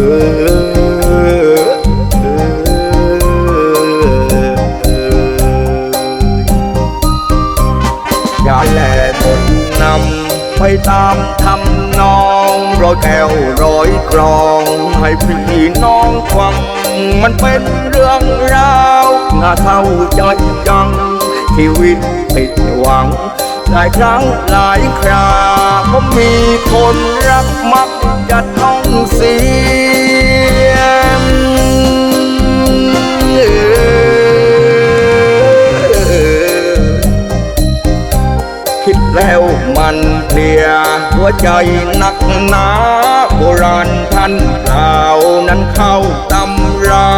อย่าแลหมดนำไปตามทำนองรอยแก้วรอยกรอง ให้พี่น้องฟัง มันเป็นเรื่องราวน่าเศร้าใจจัง ชีวิตผิดหวัง หลายครั้งหลายครา ก็มีคนรักมักจะต้องเสีย วันเพลียหัวใจหนักหนาโบราณท่านกล่าวนั้นเข้าตำรา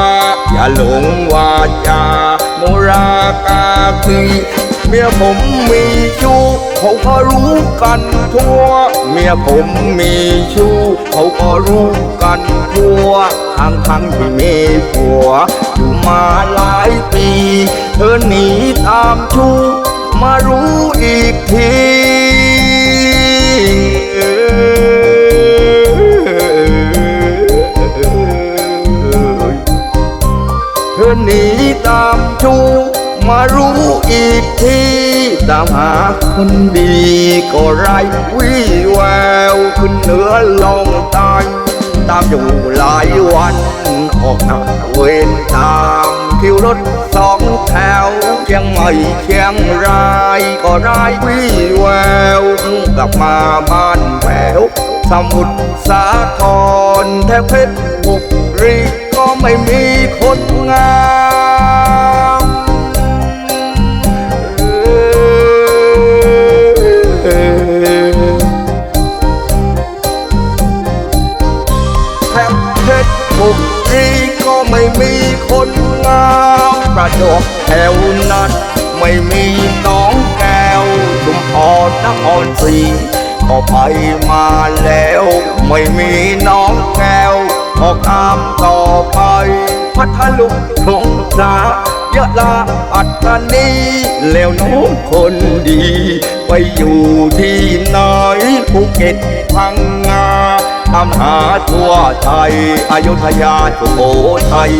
อย่าหลงวาจาโมรากาคีเมียผมมีชู้เขาก็รู้กันทั่ว เมียผมมีชู้เขาก็รู้กันทั่วทั้งทั้งที่มีผัว อยู่มาหลายปี เธอหนีตามชู้มารู้อีกที อีกทีตามหาคนดีก็ไรวี่แววขึ้นเหนือลงใตายตามอยู่หลายวันออกหน้าเวรตามคิวรถสองแถวเชียงใหม่เชียงรายก็ไรวี่แววกลับมาบ้านแววสมุทรสาครแทบเพชรบุรีก็ไม่มีคนงาม บุรีก็ไม่มีคนงามประจวบแถวนั้นไม่มีน้องแก้วชุมพรนครศรีก็ไปมาแล้ว ไม่มีน้องแก้วออกตามต่อไป พัทลุงสงขลายอะลาปัตตานีแล้วน้องคนดี ไปอยู่ที่ไหนภูเก็ตพัง งาตามหาทั่วไทยอยุธยาสุโขทัย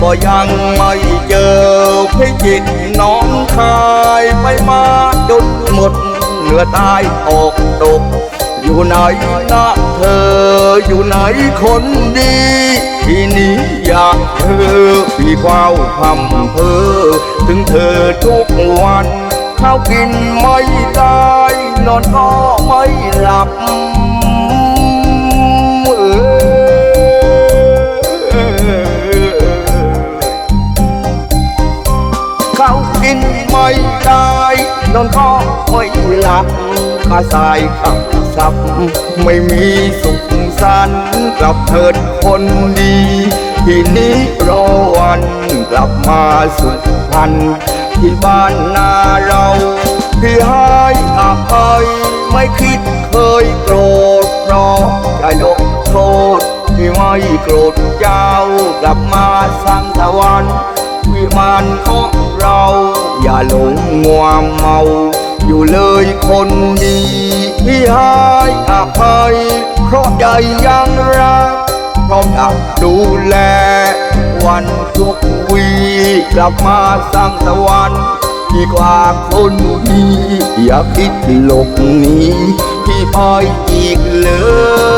ก็ยังไม่เจอพิจิตน้องคายไปมาจนหมดเหนือใต้ออกตก อยู่ไหนนะเธออยู่ไหนคนดี ที่นี้อยากเธอพี่ความพำเพอถึงเธอทุกวันข้าวกินไม่ได้นอนก็ไม่หลับ นอนก็ไม่หลับกาสายขับสับ ไม่มีสุขสันต์กลับเถิดคนดีที่นี้รอวันกลับมาสุขพันที่บ้านนาเราที่ให้อภัยไม่คิดเคยโกรธเพราะจะยกโทษที่ไม่โกรธเจ้ากลับมาสร้างตะวัน วิมานของเรา อย่าหลงงัวเมา อยู่เลยคนดีที่ให้อภัย เพราะใจยังรักพร้อมจะดูแล วันทุกวีกลับมาสร้างตะวันดีกว่าคนดีอย่าคิดหลบหนีพี่ไปอีกเลย